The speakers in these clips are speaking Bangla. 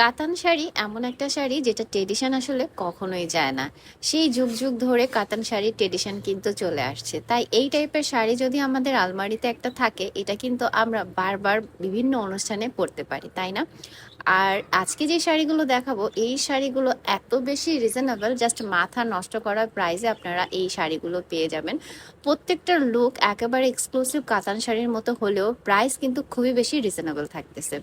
কাতান শাড়ি এমন একটা শাড়ি যেটা ট্রেডিশন আসলে কখনোই যায় না। সেই যুগ যুগ ধরে কাতান শাড়ির ট্রেডিশন কিন্তু চলে আসছে। তাই এই টাইপের শাড়ি যদি আমাদের আলমারিতে একটা থাকে, এটা কিন্তু আমরা বারবার বিভিন্ন অনুষ্ঠানে পরতে পারি, তাই না? আর আজকে যে শাড়িগুলো দেখাবো, এই শাড়িগুলো এত বেশি রিজনেবল জাস্ট মাথা নষ্ট করার প্রাইসে আপনারা এই শাড়িগুলো পেয়ে যাবেন। প্রত্যেকটার লুক একেবারে এক্সক্লুসিভ কাতান শাড়ির মতো হলেও প্রাইস কিন্তু খুবই বেশি রিজনেবল থাকতেছে।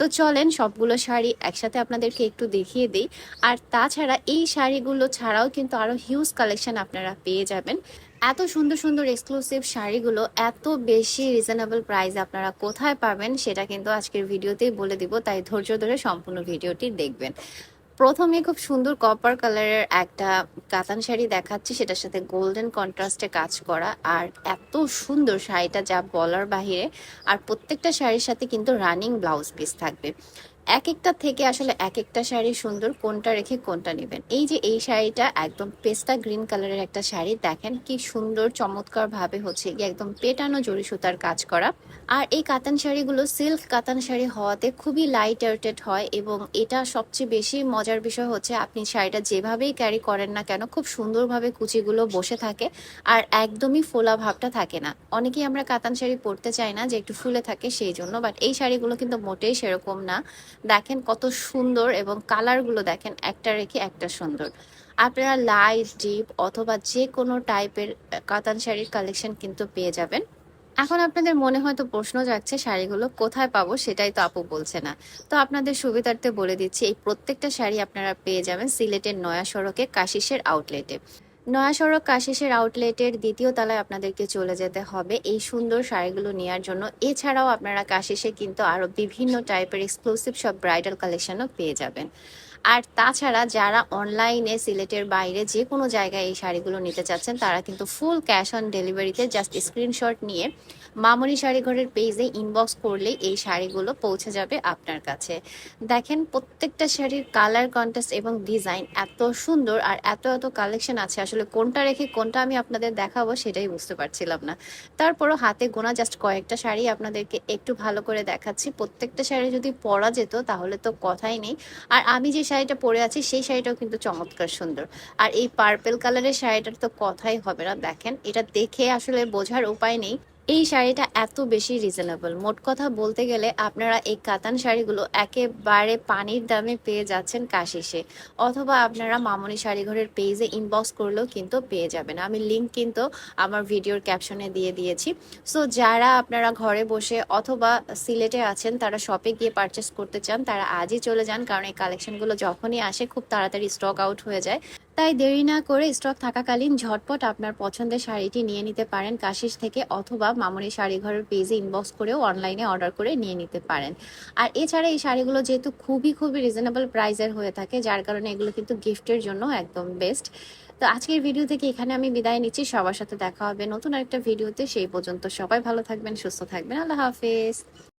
তো চলেন সবগুলো শাড়ি একসাথে আপনাদেরকে একটু দেখিয়ে দিই। আর তাছাড়া এই শাড়িগুলো ছাড়াও কিন্তু আরও হিউজ কালেকশন আপনারা পেয়ে যাবেন। এত সুন্দর সুন্দর এক্সক্লুসিভ শাড়িগুলো, এত বেশি রিজনেবল প্রাইস আপনারা কোথায় পাবেন সেটা কিন্তু আজকের ভিডিওতেই বলে দিব, তাই ধৈর্য ধরে সম্পূর্ণ ভিডিওটি দেখবেন। প্রথমে খুব সুন্দর কপার কালারের একটা কাতান শাড়ি দেখাচ্ছি, সেটার সাথে গোল্ডেন কন্ট্রাস্টে কাজ করা। আর এত সুন্দর শাড়িটা যা বলার বাহিরে, আর প্রত্যেকটা শাড়ির সাথে কিন্তু রানিং ব্লাউজ পিস থাকবে। এক একটা থেকে আসলে এক একটা শাড়ি সুন্দর, কোনটা রেখে কোনটা নেবেন। এই যে এই শাড়িটা একদম পেস্তা গ্রিন কালারের একটা শাড়ি, দেখেন কি সুন্দর চমৎকার ভাবে হচ্ছে, একদম পেটানো জড়ি সুতার কাজ করা। আর এই কাতান শাড়িগুলো সিল্ক কাতান শাড়ি হওয়াতে খুবই লাইট ওয়েটেড হয় এবং এটা সবচেয়ে বেশি মজার বিষয় হচ্ছে আপনি শাড়িটা যেভাবেই ক্যারি করেন না কেন, খুব সুন্দরভাবে কুচিগুলো বসে থাকে আর একদমই ফোলা ভাবটা থাকে না। অনেকেই আমরা কাতান শাড়ি পরতে চাই না যে একটু ফুলে থাকে সেই জন্য বাট এই শাড়িগুলো কিন্তু মোটেই সেরকম না। দেখেন কত সুন্দর এবং কালারগুলো দেখেন একটা রেখে একটা সুন্দর। আপনারা লাইট ডিপ অথবা যে কোনো টাইপের কাতান শাড়ির কালেকশন কিন্তু পেয়ে যাবেন। এখন আপনাদের মনে হয়তো প্রশ্ন যাচ্ছে, শাড়িগুলো কোথায় পাবো সেটাই তো আপু বলছে না। তো আপনাদের সুবিধার্থে বলে দিচ্ছি, এই প্রত্যেকটা শাড়ি আপনারা পেয়ে যাবেন সিলেটের নয়া সড়কে কাশিসের আউটলেটে নয়া সড়ক কাশিসের আউটলেটের দ্বিতীয় তলায় আপনাদেরকে চলে যেতে হবে এই সুন্দর শাড়িগুলো নেওয়ার জন্য। এছাড়াও আপনারা কাশিসে কিন্তু আরও বিভিন্ন টাইপের এক্সক্লুসিভ সব ব্রাইডাল কালেকশনও পেয়ে যাবেন। আর তাছাড়া যারা অনলাইনে সিলেটের বাইরে যে কোনো জায়গায় এই শাড়িগুলো নিতে চাচ্ছেন, তারা কিন্তু ফুল ক্যাশ অন ডেলিভারিতে জাস্ট স্ক্রিনশট নিয়ে মামনি শাড়িঘরের পেজে ইনবক্স করলেই এই শাড়িগুলো পৌঁছে যাবে আপনার কাছে। দেখেন প্রত্যেকটা শাড়ির কালার কন্ট্রাস্ট এবং ডিজাইন এত সুন্দর আর এত এত কালেকশন আছে। আসলে কোনটা রেখে কোনটা আমি আপনাদের দেখাবো সেটাই বুঝতে পারছিলাম না। তারপরও হাতে গোনা জাস্ট কয়েকটা শাড়ি আপনাদেরকে একটু ভালো করে দেখাচ্ছি। প্রত্যেকটা শাড়ি যদি পরা যেত তাহলে তো কথাই নেই। আর আমি যে শাড়িটা পরে আছি, সেই শাড়িটাও কিন্তু চমৎকার সুন্দর। আর এই পার্পেল কালারের শাড়িটার তো কথাই হবে না, দেখেন। এটা দেখে আসলে বোঝার উপায় নেই। এই শাড়িটা এত বেশি রিজনেবল মোট কথা বলতে গেলে আপনারা এই কাতান শাড়িগুলো একেবারে পানির দামে পেয়ে যাচ্ছেন কাশিসে। অথবা আপনারা মামনি শাড়িঘরের পেজে ইনবক্স করলেও কিন্তু পেয়ে যাবেন। আমি লিঙ্ক কিন্তু আমার ভিডিওর ক্যাপশনে দিয়ে দিয়েছি। সো যারা আপনারা ঘরে বসে অথবা সিলেটে আছেন, তারা শপে গিয়ে পারচেস করতে চান, তারা আজই চলে যান, কারণ এই কালেকশনগুলো যখনই আসে, খুব তাড়াতাড়ি স্টক আউট হয়ে যায়। তাই দেরি না করে স্টক থাকাকালীন ঝটপট আপনার পছন্দের শাড়িটি নিয়ে নিতে পারেন কাশিস থেকে অথবা মামনি শাড়িঘরের পেজে ইনবক্স করেও অনলাইনে অর্ডার করে নিয়ে নিতে পারেন। আর এছাড়া এই শাড়িগুলো যেহেতু খুবই খুবই রিজনেবল প্রাইসের হয়ে থাকে, যার কারণে এগুলো কিন্তু গিফটের জন্য একদম বেস্ট তো আজকের ভিডিও থেকে এখানে আমি বিদায় নিচ্ছি, সবার সাথে দেখা হবে নতুন একটা ভিডিওতে সেই পর্যন্ত সবাই ভালো থাকবেন, সুস্থ থাকবেন। আল্লাহ হাফেজ।